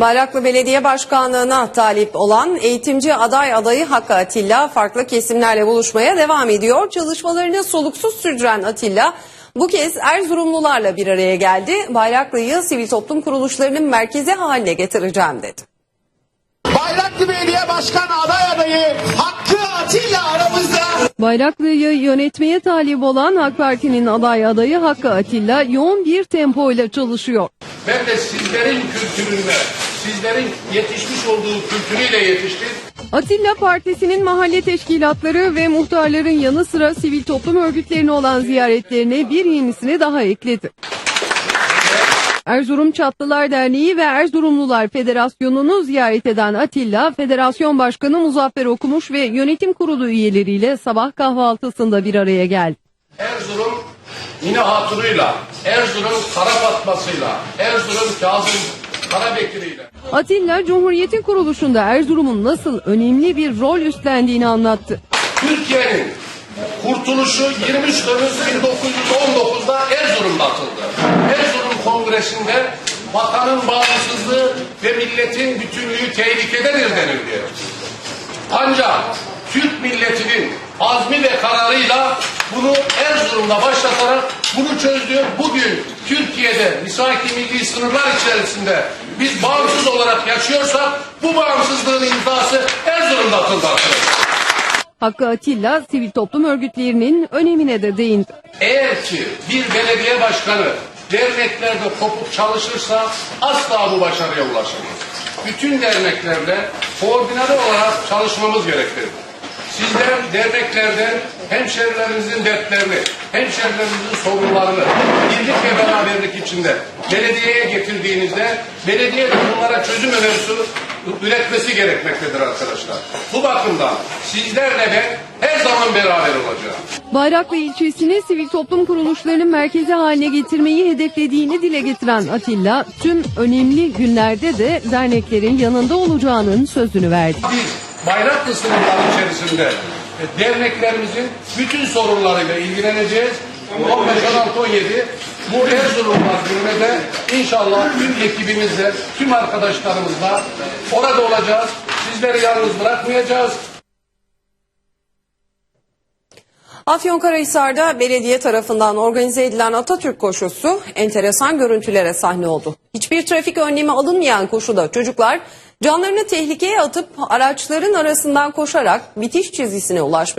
Bayraklı Belediye Başkanlığı'na talip olan eğitimci aday adayı Hakkı Atilla farklı kesimlerle buluşmaya devam ediyor. Çalışmalarını soluksuz sürdüren Atilla bu kez Erzurumlularla bir araya geldi. Bayraklı'yı sivil toplum kuruluşlarının merkezi haline getireceğim dedi. Bayraklı Belediye Başkan aday adayı Hakkı Atilla aramızda. Bayraklı'yı yönetmeye talip olan AK Parti'nin aday adayı Hakkı Atilla yoğun bir tempoyla çalışıyor. Ben de sizlerin kültüründe, sizlerin yetişmiş olduğu kültürüyle yetiştim. Atilla Partisi'nin mahalle teşkilatları ve muhtarların yanı sıra sivil toplum örgütlerine olan ziyaretlerine bir yenisini daha ekledi. Erzurum Çatlılar Derneği ve Erzurumlular Federasyonu'nu ziyaret eden Atilla, Federasyon Başkanı Muzaffer Okumuş ve yönetim kurulu üyeleriyle sabah kahvaltısında bir araya geldi. Erzurum Mine Hatun'uyla, Erzurum Kara Fatma'sıyla, Erzurum Kazım. Atilla, Cumhuriyet'in kuruluşunda Erzurum'un nasıl önemli bir rol üstlendiğini anlattı. Türkiye'nin kurtuluşu 23 Temmuz 1919'da Erzurum'da atıldı. Erzurum Kongresi'nde vatanın bağımsızlığı ve milletin bütünlüğü tehlikededir denildi. Ancak Türk milletinin azmi ve kararıyla bunu Erzurum'da başlatarak bunu çözdü. Bugün Türkiye'de misaki milli sınırlar içerisinde biz bağımsız olarak yaşıyorsak bu bağımsızlığın imzası Erzurum'da atıldı. Hakkı Atilla, sivil toplum örgütlerinin önemine de değindi. Eğer ki bir belediye başkanı derneklerde kopuk çalışırsa asla bu başarıya ulaşamaz. Bütün derneklerle koordineli olarak çalışmamız gerekir. Sizler derneklerden hemşerilerimizin dertlerini, hemşerilerimizin sorunlarını birlik ve beraberlik içinde belediyeye getirdiğinizde belediye de bunlara çözüm önerisi üretmesi gerekmektedir arkadaşlar. Bu bakımdan sizlerle ben her zaman beraber olacağım. Bayraklı ilçesini sivil toplum kuruluşlarının merkezi haline getirmeyi hedeflediğini dile getiren Atilla, tüm önemli günlerde de derneklerin yanında olacağının sözünü verdi. Biz Bayraklı sınırları içerisinde e, derneklerimizin bütün sorunlarıyla ilgileneceğiz. 15, 16, 17 bu Erzurumlar gününe de inşallah tüm ekibimizle, tüm arkadaşlarımızla orada olacağız. Sizleri yalnız bırakmayacağız. Afyonkarahisar'da belediye tarafından organize edilen Atatürk koşusu enteresan görüntülere sahne oldu. Hiçbir trafik önlemi alınmayan koşuda çocuklar canlarını tehlikeye atıp araçların arasından koşarak bitiş çizgisine ulaşmaya